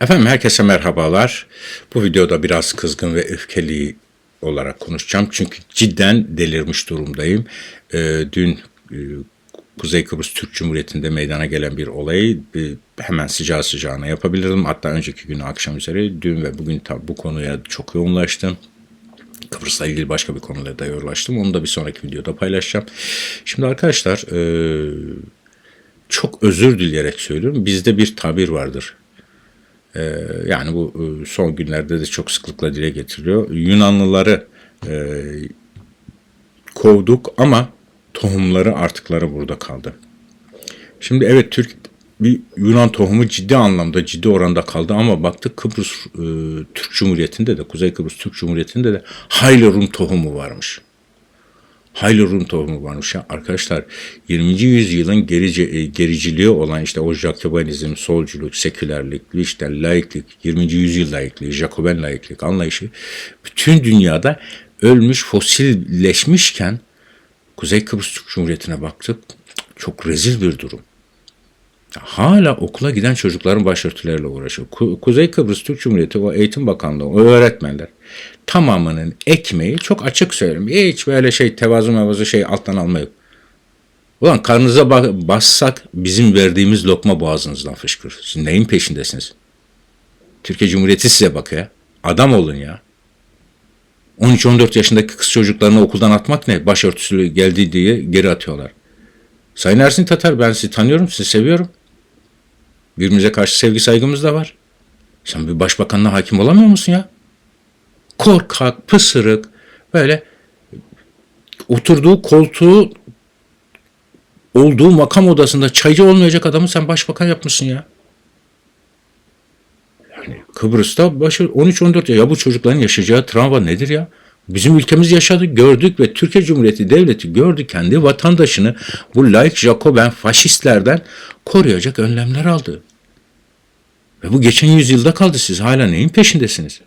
Efendim herkese merhabalar. Bu videoda biraz kızgın ve öfkeli olarak konuşacağım. Çünkü cidden delirmiş durumdayım. Ee, dün e, Kuzey Kıbrıs Türk Cumhuriyeti'nde meydana gelen bir olayı e, hemen sıcağı sıcağına yapabilirim. Hatta önceki günü akşam üzere dün ve bugün tabi bu konuya çok yoğunlaştım. Kıbrıs'la ilgili başka bir konulara da yoğunlaştım. Onu da bir sonraki videoda paylaşacağım. Şimdi arkadaşlar e, çok özür dileyerek söylüyorum. Bizde bir tabir vardır. Ee, yani bu e, son günlerde de çok sıklıkla dile getiriliyor. Yunanlıları e, kovduk ama tohumları artıkları burada kaldı. Şimdi evet Türk bir Yunan tohumu ciddi anlamda ciddi oranda kaldı ama baktık Kıbrıs e, Türk Cumhuriyeti'nde de Kuzey Kıbrıs Türk Cumhuriyeti'nde de hayli Rum tohumu varmış hayli Rum tohumu varmış. Ya arkadaşlar 20. yüzyılın gerici, e, gericiliği olan işte o Jacobanizm, solculuk, sekülerlik, işte laiklik, 20. yüzyıl laikliği, Jacoben laiklik anlayışı bütün dünyada ölmüş, fosilleşmişken Kuzey Kıbrıs Türk Cumhuriyeti'ne baktık. Çok rezil bir durum. Hala okula giden çocukların başörtüleriyle uğraşıyor. Ku- Kuzey Kıbrıs Türk Cumhuriyeti, o Eğitim Bakanlığı, o öğretmenler tamamının ekmeği çok açık söyleyeyim. Hiç böyle şey tevazu mevazu şey alttan alma. Ulan karnınıza ba- bassak bizim verdiğimiz lokma boğazınızdan fışkırır. Siz neyin peşindesiniz? Türkiye Cumhuriyeti size bakıyor. Adam olun ya. 13-14 yaşındaki kız çocuklarını okuldan atmak ne? Başörtüsü geldi diye geri atıyorlar. Sayın Ersin Tatar ben sizi tanıyorum, sizi seviyorum. Birbirimize karşı sevgi saygımız da var. Sen bir başbakanla hakim olamıyor musun ya? Korkak, pısırık, böyle oturduğu koltuğu olduğu makam odasında çaycı olmayacak adamı sen başbakan yapmışsın ya. Yani Kıbrıs'ta başı 13-14 ya bu çocukların yaşayacağı travma nedir ya? Bizim ülkemiz yaşadı, gördük ve Türkiye Cumhuriyeti Devleti gördü kendi vatandaşını bu laik Jacoben faşistlerden koruyacak önlemler aldı. Ve bu geçen yüzyılda kaldı. Siz hala neyin peşindesiniz?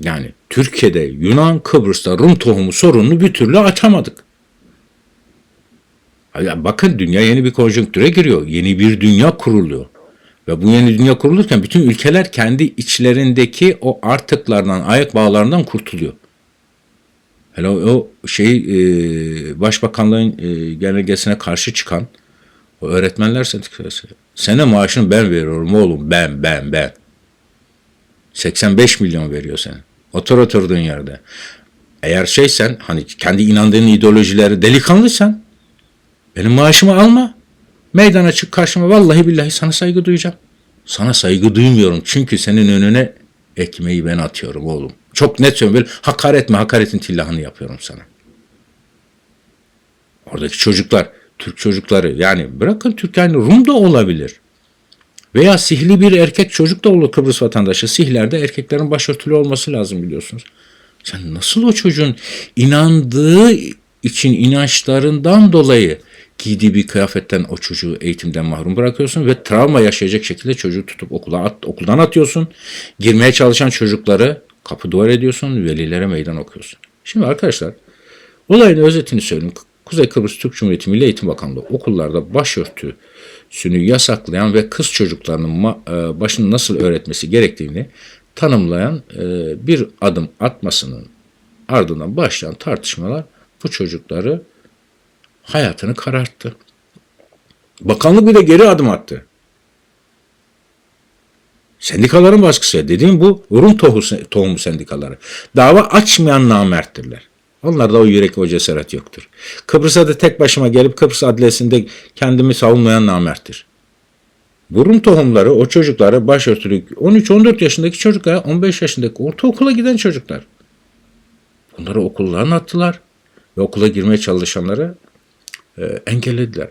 Yani Türkiye'de Yunan, Kıbrıs'ta Rum tohumu sorununu bir türlü açamadık. Bakın dünya yeni bir konjonktüre giriyor. Yeni bir dünya kuruluyor. Ve bu yeni dünya kurulurken bütün ülkeler kendi içlerindeki o artıklardan, ayak bağlarından kurtuluyor. Hele o şey e, başbakanlığın e, genelgesine karşı çıkan o öğretmenler sendikası. Sene maaşını ben veriyorum oğlum ben ben ben. 85 milyon veriyor sen. Otur oturduğun yerde. Eğer şeysen hani kendi inandığın ideolojileri delikanlıysan benim maaşımı alma. Meydana çık karşıma vallahi billahi sana saygı duyacağım. Sana saygı duymuyorum çünkü senin önüne ekmeği ben atıyorum oğlum. Çok net söylüyorum. Hakaret mi hakaretin tillahını yapıyorum sana. Oradaki çocuklar, Türk çocukları yani bırakın Türk yani Rum da olabilir. Veya sihli bir erkek çocuk da olur Kıbrıs vatandaşı. Sihlerde erkeklerin başörtülü olması lazım biliyorsunuz. Sen nasıl o çocuğun inandığı için inançlarından dolayı giydiği bir kıyafetten o çocuğu eğitimden mahrum bırakıyorsun ve travma yaşayacak şekilde çocuğu tutup okula at, okuldan atıyorsun. Girmeye çalışan çocukları kapı duvar ediyorsun, velilere meydan okuyorsun. Şimdi arkadaşlar olayın özetini söyleyeyim. Kuzey Kıbrıs Türk Cumhuriyeti Milli Eğitim Bakanlığı okullarda başörtüsünü yasaklayan ve kız çocuklarının e, başını nasıl öğretmesi gerektiğini tanımlayan e, bir adım atmasının ardından başlayan tartışmalar bu çocukları hayatını kararttı. Bakanlık bir de geri adım attı. Sendikaların baskısı dediğim bu Rum tohumu sendikaları. Dava açmayan namerttirler. Onlarda o yürek o cesaret yoktur. Kıbrıs'a da tek başıma gelip Kıbrıs adliyesinde kendimi savunmayan namerttir. Bu Rum tohumları o çocukları başörtülü 13-14 yaşındaki çocuklar 15 yaşındaki ortaokula giden çocuklar. Bunları okullarına attılar ve okula girmeye çalışanları e, engellediler.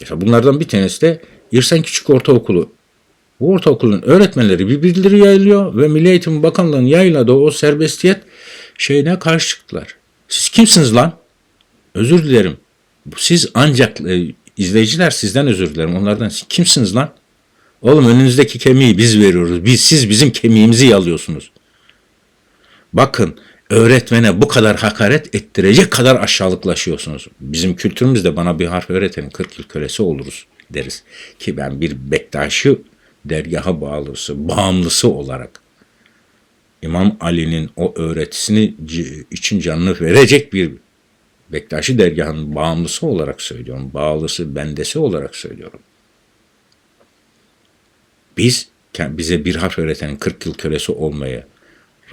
Mesela bunlardan bir tanesi de İrsen Küçük Ortaokulu. Bu ortaokulun öğretmenleri bir bildiri yayılıyor ve Milli Eğitim Bakanlığı'nın yayınladığı o serbestiyet şeyine karşı çıktılar. Siz kimsiniz lan? Özür dilerim. Siz ancak e, izleyiciler sizden özür dilerim. Onlardan siz kimsiniz lan? Oğlum önünüzdeki kemiği biz veriyoruz. Biz, siz bizim kemiğimizi yalıyorsunuz. Bakın öğretmene bu kadar hakaret ettirecek kadar aşağılıklaşıyorsunuz. Bizim kültürümüzde bana bir harf öğretenin 40 yıl kölesi oluruz. deriz. Ki ben bir Bektaşi dergaha bağlısı, bağımlısı olarak İmam Ali'nin o öğretisini için canını verecek bir Bektaşi dergahının bağımlısı olarak söylüyorum. Bağlısı, bendesi olarak söylüyorum. Biz bize bir harf öğretenin 40 yıl kölesi olmaya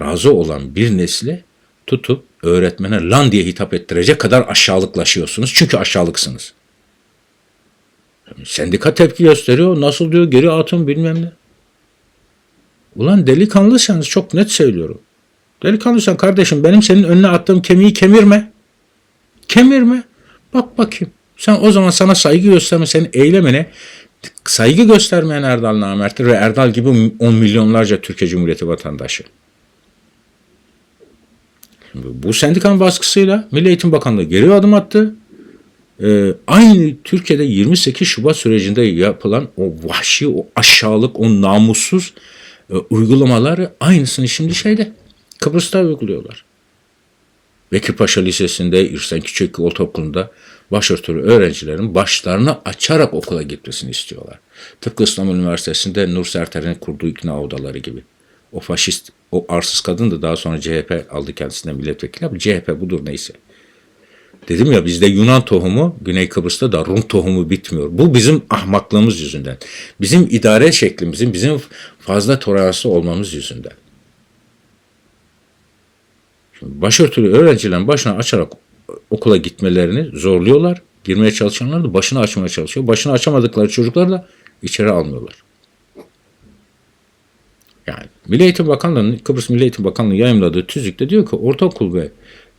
razı olan bir nesli tutup öğretmene lan diye hitap ettirecek kadar aşağılıklaşıyorsunuz. Çünkü aşağılıksınız. Sendika tepki gösteriyor. Nasıl diyor geri atın bilmem ne. Ulan delikanlıysanız çok net söylüyorum. Delikanlıysan kardeşim benim senin önüne attığım kemiği kemirme. Kemirme. Bak bakayım. Sen o zaman sana saygı gösterme, senin eylemine saygı göstermeyen Erdal namerttir ve Erdal gibi on milyonlarca Türkiye Cumhuriyeti vatandaşı. Bu sendikanın baskısıyla Milli Eğitim Bakanlığı geri adım attı. Ee, aynı Türkiye'de 28 Şubat sürecinde yapılan o vahşi, o aşağılık, o namussuz e, uygulamaları aynısını şimdi şeyde Kıbrıs'ta uyguluyorlar. Bekirpaşa Lisesi'nde, İrsen Küçük Ortaokulu'nda başörtülü öğrencilerin başlarını açarak okula gitmesini istiyorlar. Tıpkı İstanbul Üniversitesi'nde Nur Serter'in kurduğu ikna odaları gibi. O faşist, o arsız kadın da daha sonra CHP aldı kendisinden milletvekili ama CHP budur neyse. Dedim ya bizde Yunan tohumu, Güney Kıbrıs'ta da Rum tohumu bitmiyor. Bu bizim ahmaklığımız yüzünden. Bizim idare şeklimizin, bizim fazla toleranslı olmamız yüzünden. Şimdi başörtülü öğrencilerin başına açarak okula gitmelerini zorluyorlar. Girmeye çalışanlar da başını açmaya çalışıyor. Başını açamadıkları çocuklar da içeri almıyorlar. Yani Milli Eğitim Bakanlığı'nın Kıbrıs Milli Eğitim Bakanlığı yayımladığı tüzükte diyor ki ortaokul ve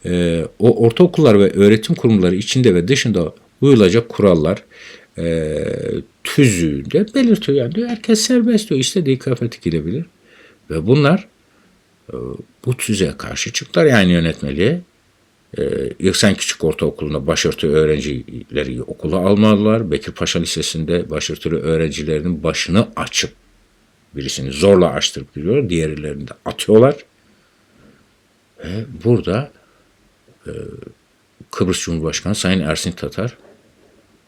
e, o ortaokullar ve öğretim kurumları içinde ve dışında uyulacak kurallar e, tüzüğünde belirtiyor. Yani diyor herkes serbest diyor. istediği kıyafeti giyebilir. Ve bunlar e, bu tüzüğe karşı çıktılar yani yönetmeliğe. E, İrsen Küçük Ortaokulu'nda başörtü öğrencileri okula almalılar. Bekirpaşa Lisesi'nde başörtülü öğrencilerinin başını açıp birisini zorla açtırıp giriyor. Diğerlerini de atıyorlar. Ve burada Kıbrıs Cumhurbaşkanı Sayın Ersin Tatar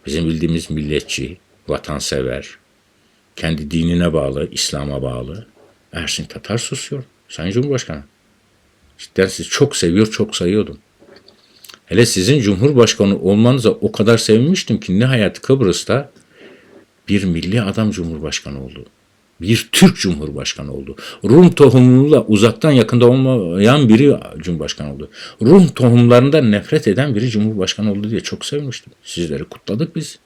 bizim bildiğimiz milliyetçi, vatansever, kendi dinine bağlı, İslam'a bağlı Ersin Tatar susuyor. Sayın Cumhurbaşkanı. Cidden sizi çok seviyor, çok sayıyordum. Hele sizin Cumhurbaşkanı olmanıza o kadar sevinmiştim ki nihayet Kıbrıs'ta bir milli adam Cumhurbaşkanı oldu. Bir Türk Cumhurbaşkanı oldu. Rum tohumuyla uzaktan yakında olmayan biri Cumhurbaşkanı oldu. Rum tohumlarından nefret eden biri Cumhurbaşkanı oldu diye çok sevinmiştim. Sizleri kutladık biz.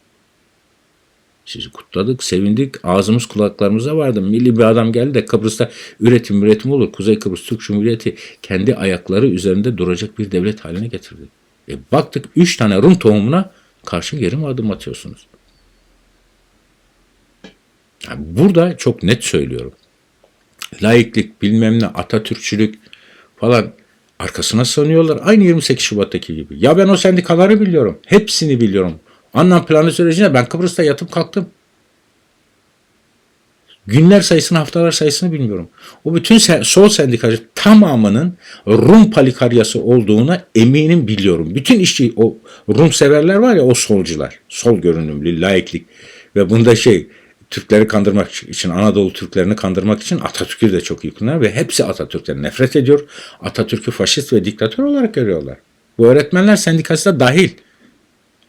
Sizi kutladık, sevindik. Ağzımız kulaklarımıza vardı. Milli bir adam geldi de Kıbrıs'ta üretim üretim olur. Kuzey Kıbrıs Türk Cumhuriyeti kendi ayakları üzerinde duracak bir devlet haline getirdi. E baktık üç tane Rum tohumuna karşı geri mi adım atıyorsunuz? Burada çok net söylüyorum. Laiklik, bilmem ne, Atatürkçülük falan arkasına sanıyorlar. Aynı 28 Şubat'taki gibi. Ya ben o sendikaları biliyorum. Hepsini biliyorum. Anlam planı sürecinde ben Kıbrıs'ta yatıp kalktım. Günler sayısını, haftalar sayısını bilmiyorum. O bütün sol sendikacı tamamının Rum palikaryası olduğuna eminim biliyorum. Bütün işçi, o Rum severler var ya o solcular. Sol görünümlü, laiklik. Ve bunda şey Türkleri kandırmak için, Anadolu Türklerini kandırmak için Atatürk'ü de çok yıkınlar ve hepsi Atatürk'ten nefret ediyor. Atatürk'ü faşist ve diktatör olarak görüyorlar. Bu öğretmenler sendikası da dahil.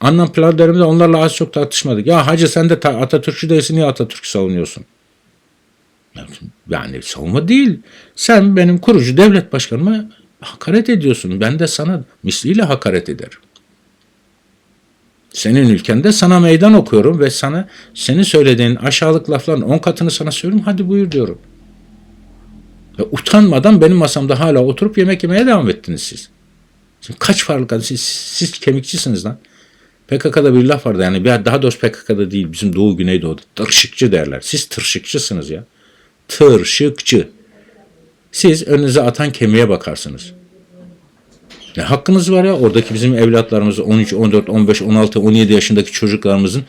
Anlam plan döneminde onlarla az çok tartışmadık. Ya hacı sen de ta- Atatürkçü değilsin niye Atatürk'ü savunuyorsun? Yani savunma değil. Sen benim kurucu devlet başkanıma hakaret ediyorsun. Ben de sana misliyle hakaret ederim. Senin ülkende sana meydan okuyorum ve sana senin söylediğin aşağılık lafların on katını sana söylüyorum. Hadi buyur diyorum. Ve utanmadan benim masamda hala oturup yemek yemeye devam ettiniz siz. Şimdi kaç farklı siz, siz kemikçisiniz lan. PKK'da bir laf vardı yani daha doğrusu PKK'da değil bizim Doğu Güneydoğu'da tırşıkçı derler. Siz tırşıkçısınız ya. Tırşıkçı. Siz önünüze atan kemiğe bakarsınız. Ne hakkınız var ya oradaki bizim evlatlarımız 13, 14, 15, 16, 17 yaşındaki çocuklarımızın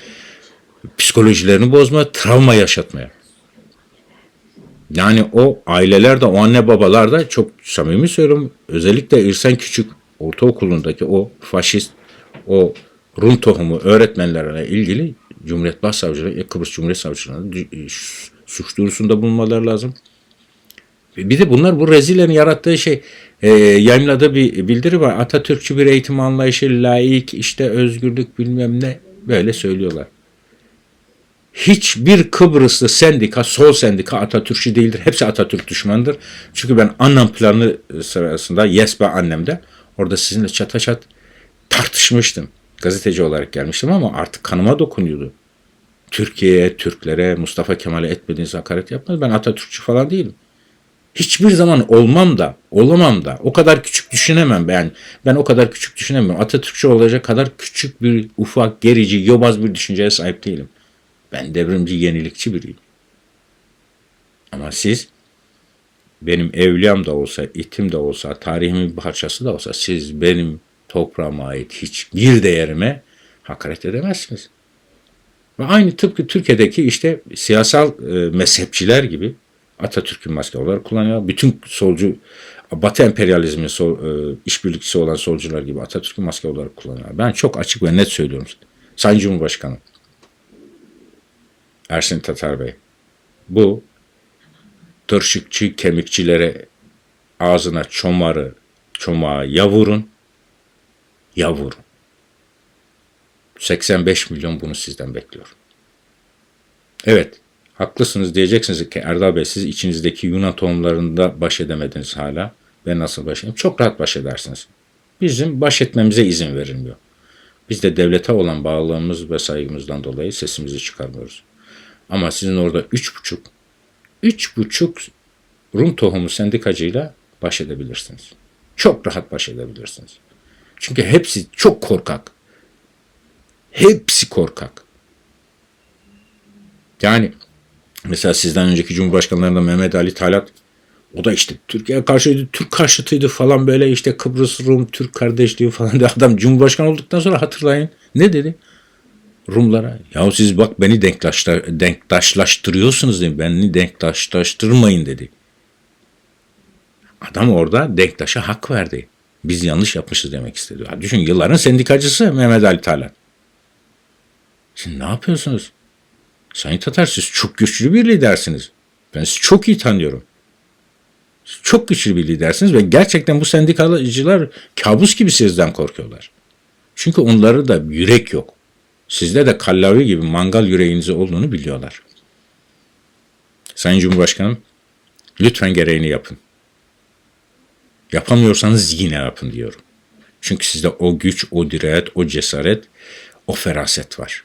psikolojilerini bozmaya, travma yaşatmaya. Yani o aileler de o anne babalar da çok samimi söylüyorum. Özellikle İrsen Küçük ortaokulundaki o faşist, o Rum tohumu öğretmenlerine ilgili Cumhuriyet Başsavcılığı, Kıbrıs Cumhuriyet Savcılığı'na e, suç duyurusunda bulunmaları lazım. Bir de bunlar bu rezillerin yarattığı şey e, yayınladığı bir bildiri var. Atatürkçü bir eğitim anlayışı, laik, işte özgürlük bilmem ne böyle söylüyorlar. Hiçbir Kıbrıslı sendika, sol sendika Atatürkçü değildir. Hepsi Atatürk düşmanıdır. Çünkü ben annem planı sırasında Yes be annemde orada sizinle çata çat tartışmıştım. Gazeteci olarak gelmiştim ama artık kanıma dokunuyordu. Türkiye'ye, Türklere, Mustafa Kemal'e etmediğiniz hakaret yapmaz. Ben Atatürkçü falan değilim. Hiçbir zaman olmam da, olamam da. O kadar küçük düşünemem ben. Ben o kadar küçük düşünemiyorum. Atatürkçü olacak kadar küçük bir, ufak, gerici, yobaz bir düşünceye sahip değilim. Ben devrimci, yenilikçi biriyim. Ama siz benim evliyam da olsa, itim de olsa, tarihimin bir parçası da olsa siz benim toprağıma ait hiçbir değerime hakaret edemezsiniz. Ve aynı tıpkı Türkiye'deki işte siyasal e, mezhepçiler gibi Atatürk'ün maske olarak kullanıyor. Bütün solcu Batı emperyalizmin sol, e, işbirlikçisi olan solcular gibi Atatürk'ün maske olarak kullanıyor. Ben çok açık ve net söylüyorum. Sayın Cumhurbaşkanı Ersin Tatar Bey bu tırşıkçı kemikçilere ağzına çomarı çomağı ya vurun ya vurun. 85 milyon bunu sizden bekliyor. Evet, haklısınız diyeceksiniz ki Erdal Bey siz içinizdeki Yunan tohumlarında baş edemediniz hala. Ben nasıl baş edeyim? Çok rahat baş edersiniz. Bizim baş etmemize izin verilmiyor. Biz de devlete olan bağlılığımız ve saygımızdan dolayı sesimizi çıkarmıyoruz. Ama sizin orada üç buçuk, üç buçuk Rum tohumu sendikacıyla baş edebilirsiniz. Çok rahat baş edebilirsiniz. Çünkü hepsi çok korkak. Hepsi korkak. Yani mesela sizden önceki Cumhurbaşkanlarından Mehmet Ali Talat o da işte Türkiye karşıydı, Türk karşıtıydı falan böyle işte Kıbrıs Rum Türk kardeşliği falan da adam Cumhurbaşkanı olduktan sonra hatırlayın. Ne dedi? Rumlara ya siz bak beni denktaşlar, denktaşlaştırıyorsunuz dedi. Beni denktaşlaştırmayın dedi. Adam orada denktaşa hak verdi. Biz yanlış yapmışız demek istedi. Ya düşün yılların sendikacısı Mehmet Ali Talat. Şimdi ne yapıyorsunuz? Sayın Tatar siz çok güçlü bir lidersiniz. Ben sizi çok iyi tanıyorum. Siz çok güçlü bir lidersiniz ve gerçekten bu sendikacılar kabus gibi sizden korkuyorlar. Çünkü onları da yürek yok. Sizde de kallavi gibi mangal yüreğinizi olduğunu biliyorlar. Sayın Cumhurbaşkanım, lütfen gereğini yapın. Yapamıyorsanız yine yapın diyorum. Çünkü sizde o güç, o dirayet, o cesaret, o feraset var.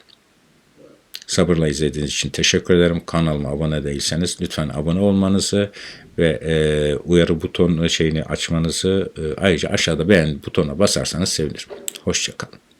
Sabırla izlediğiniz için teşekkür ederim. Kanalıma abone değilseniz lütfen abone olmanızı ve e, uyarı butonu şeyini açmanızı e, ayrıca aşağıda beğen butonuna basarsanız sevinirim. Hoşçakalın.